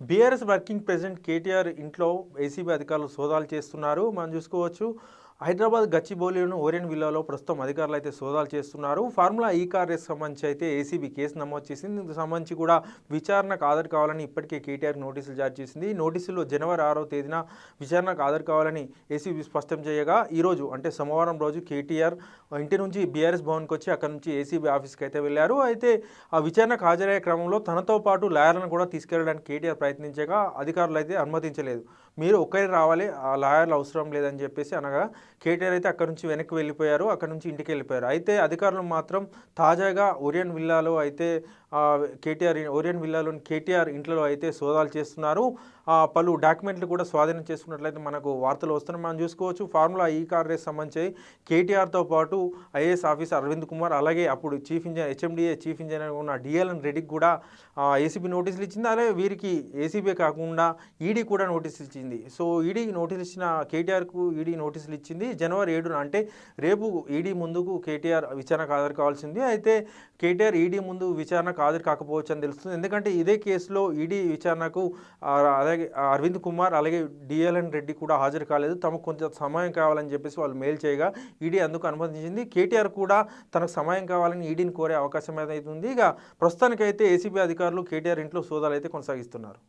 BRS working president KTR ఇంట్లో ACB అధికారులు సోదాలు చేస్తున్నారు. మనం చూసుకోవచ్చు హైదరాబాద్ గచ్చిబౌలిలోని ఓరియన్ విల్లాలో ప్రస్తుతం అధికారులు అయితే సోదాలు చేస్తున్నారు. ఫార్ములా ఈ కార్ రేస్ సంబంధించి అయితే ఏసీబీ కేసు నమోదు చేసింది. ఇందుకు సంబంధించి కూడా విచారణకు హాజరు కావాలని ఇప్పటికే కేటీఆర్ నోటీసులు జారీ చేసింది. నోటీసులో జనవరి ఆరో తేదీన విచారణకు హాజరు కావాలని ఏసీబీ స్పష్టం చేయగా ఈరోజు అంటే సోమవారం రోజు కేటీఆర్ ఇంటి నుంచి బీఆర్ఎస్ భవన్కి వచ్చి అక్కడ నుంచి ఏసీబీ ఆఫీస్కి అయితే వెళ్ళారు. అయితే ఆ విచారణకు హాజరయ్యే క్రమంలో తనతో పాటు లాయర్లను కూడా తీసుకెళ్ళడానికి కేటీఆర్ ప్రయత్నించగా అధికారులు అయితే అనుమతించలేదు. మీరు ఒక్కరే రావాలి ఆ లాయర్లు అవసరం లేదని చెప్పేసి అనగా కేటీఆర్ అయితే అక్కడ నుంచి వెనక్కి వెళ్ళిపోయారు అక్కడ నుంచి ఇంటికి వెళ్ళిపోయారు. అయితే అధికారులు మాత్రం తాజాగా ఒరియన్ విల్లాలో అయితే కేటీఆర్ ఓరియన్ విల్లాలోని కేటీఆర్ ఇంట్లో అయితే సోదాలు చేస్తున్నారు. పలు డాక్యుమెంట్లు కూడా స్వాధీనం చేసుకున్నట్లయితే మనకు వార్తలు వస్తున్నాయి. మనం చూసుకోవచ్చు ఫార్ములా ఈ కార్ రేస్ సంబంధించి కేటీఆర్తో పాటు ఐఏఎస్ ఆఫీసర్ అరవింద్ కుమార్ అలాగే అప్పుడు chief engineer HMDA chief engineer ఉన్న డిఎల్ఎన్ రెడ్డికి కూడా ఏసీబీ నోటీసులు ఇచ్చింది. అలాగే వీరికి ఏసీబీ కాకుండా ఈడీ కూడా నోటీసులు ఇచ్చింది. సో ఈడీ నోటీసులు ఇచ్చిన కేటీఆర్కు ఈడీ నోటీసులు ఇచ్చింది జనవరి ఏడున. అంటే రేపు ఈడీ ముందుకు కేటీఆర్ విచారణకు హాజరు కావాల్సింది. అయితే కేటీఆర్ ఈడీ ముందు విచారణకు హాజరు కాకపోవచ్చు అని తెలుస్తుంది. ఎందుకంటే ఇదే కేసులో ఈడీ విచారణకు అలాగే అరవింద్ కుమార్ అలాగే డిఎల్ఎన్ రెడ్డి కూడా హాజరు కాలేదు. తమకు కొంచెం సమయం కావాలని చెప్పేసి వాళ్ళు మెయిల్ చేయగా ఈడీ అందుకు అనుమతించింది. కేటీఆర్ కూడా తనకు సమయం కావాలని ఈడీని కోరే అవకాశం అయితే ఉంది ఇక ప్రస్తుతానికైతే ఏసీబీ అధికారులు కేటీఆర్ ఇంట్లో సోదాలు అయితే కొనసాగిస్తున్నారు.